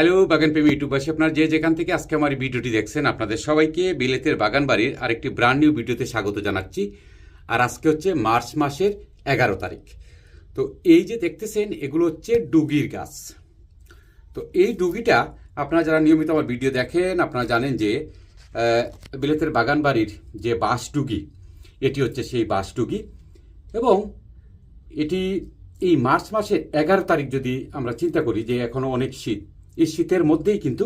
Hello বাগানপ্রেমী ইউটিউবাসী আপনার যে যেখান থেকে আজকে আমার ভিডিওটি দেখছেন, আপনাদের সবাইকে বিলেতের বাগান বাড়ির আরেকটি ব্র্যান্ড নিউ ভিডিওতে স্বাগত জানাচ্ছি। আর আজকে হচ্ছে মার্চ মাসের এগারো তারিখ। তো এই যে দেখতেছেন, এগুলো হচ্ছে ডুগির গাছ। তো এই ডুগিটা আপনারা যারা নিয়মিত আমার ভিডিও দেখেন, আপনারা জানেন যে বিলেতের বাগান বাড়ির যে বাঁশ ডুগি, এটি হচ্ছে সেই বাঁশ ডুগি। এবং এটি এই মার্চ মাসের এগারো তারিখ যদি আমরা চিন্তা করি যে এখনও অনেক শীত এই শীতের মধ্যেই কিন্তু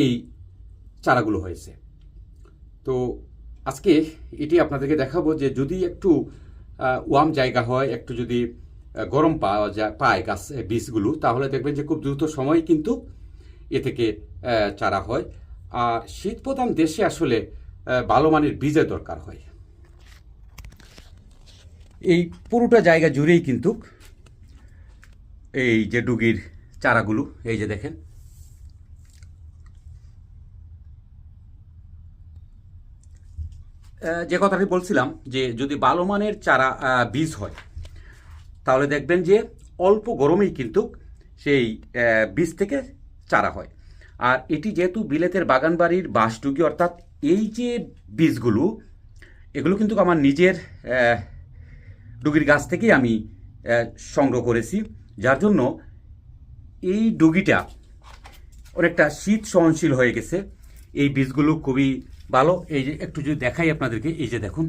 এই চারাগুলো হয়েছে। তো আজকে এটি আপনাদেরকে দেখাবো যে যদি একটু ওয়ার্ম জায়গা হয়, একটু যদি গরম পাওয়া যায়, পায় গাছ বীজগুলো, তাহলে দেখবেন যে খুব দ্রুত সময় কিন্তু এ থেকে চারা হয়। আর শীত প্রধান দেশে আসলে ভালো মানের বীজের দরকার হয়। এই পুরোটা জায়গা জুড়েই কিন্তু এই যে ডুগির চারাগুলো, এই যে দেখেন যে কথাটি বলছিলাম যে যদি ভালো মানের চারা বীজ হয়, তাহলে দেখবেন যে অল্প গরমেই কিন্তু সেই বীজ থেকে চারা হয়। আর এটি যেহেতু বিলেতের বাগান বাড়ির বাঁশডুগি অর্থাৎ এই যে বীজগুলো, এগুলো কিন্তু আমার নিজের ডুগির গাছ থেকেই আমি সংগ্রহ করেছি। যার জন্য এই ডুগিটা অনেকটা শীত সহনশীল হয়ে গেছে। এই বীজগুলো খুবই ভালো, এই যে একটু যদি দেখাই আপনাদেরকে, এই যে দেখুন।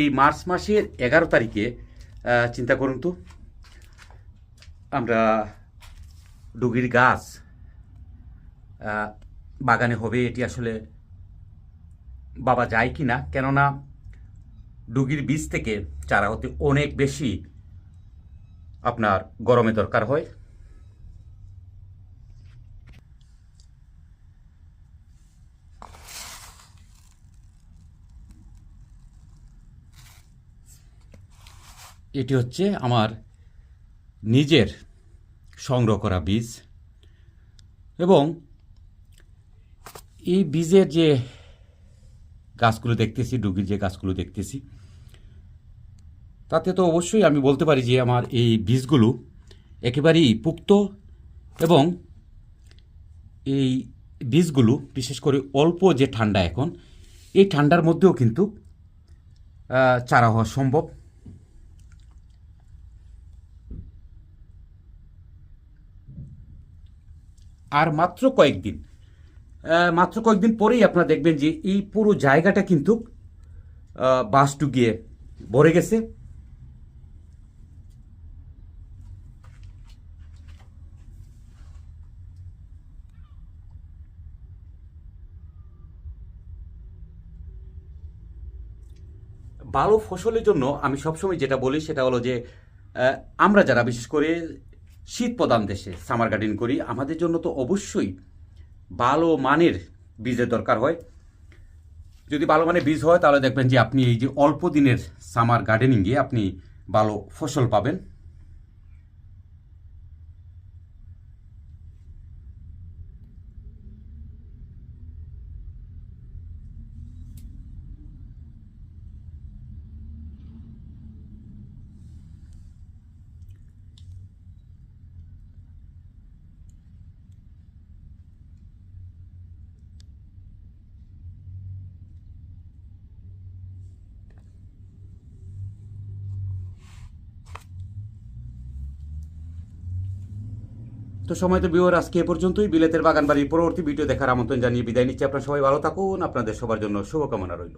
এই মার্চ মাসের এগারো তারিখে চিন্তা করুন তো, আমরা ডুগির গাছ বাগানে হবে, এটি আসলে বাবা যায় কি না কেননা ডুগির বীজ থেকে চারা হতে অনেক বেশি আপনার গরমে দরকার হয়। এটি হচ্ছে আমার নিজের সংগ্রহ করা বীজ এবং এই বীজের যে গাছগুলো দেখতেছি, ডুগির যে গাছগুলো দেখতেছি তাতে তো অবশ্যই আমি বলতে পারি যে আমার এই বীজগুলো একেবারেই পুক্ত এবং এই বীজগুলো, বিশেষ করে অল্প যে ঠান্ডা এখন, এই ঠান্ডার মধ্যেও কিন্তু চারা হওয়া সম্ভব। আর মাত্র কয়েকদিন মাত্র কয়েকদিন পরেই আপনারা দেখবেন যে এই পুরো জায়গাটা কিন্তু বাস বাঁশটু গিয়ে ভরে গেছে। ভালো ফসলের জন্য আমি সবসময় যেটা বলি সেটা হলো যে আমরা যারা বিশেষ করে শীত প্রধান দেশে সামার গার্ডেন করি, আমাদের জন্য তো অবশ্যই ভালো মানের বীজের দরকার হয়। যদি ভালো মানের বীজ হয়, তাহলে দেখবেন যে আপনি এই যে অল্প দিনের সামার গার্ডেনিংয়ে আপনি ভালো ফসল পাবেন। তো সময় তো বিওর আজকে এ পর্যন্তই। বিলেতের বাগানবাড়ির পরবর্তী ভিডিও দেখার আমন্ত্রণ জানিয়ে বিদায় নিচ্ছি। আপনার সবাই ভালো থাকুন। আপনাদের সবার জন্য শুভকামনা রইল।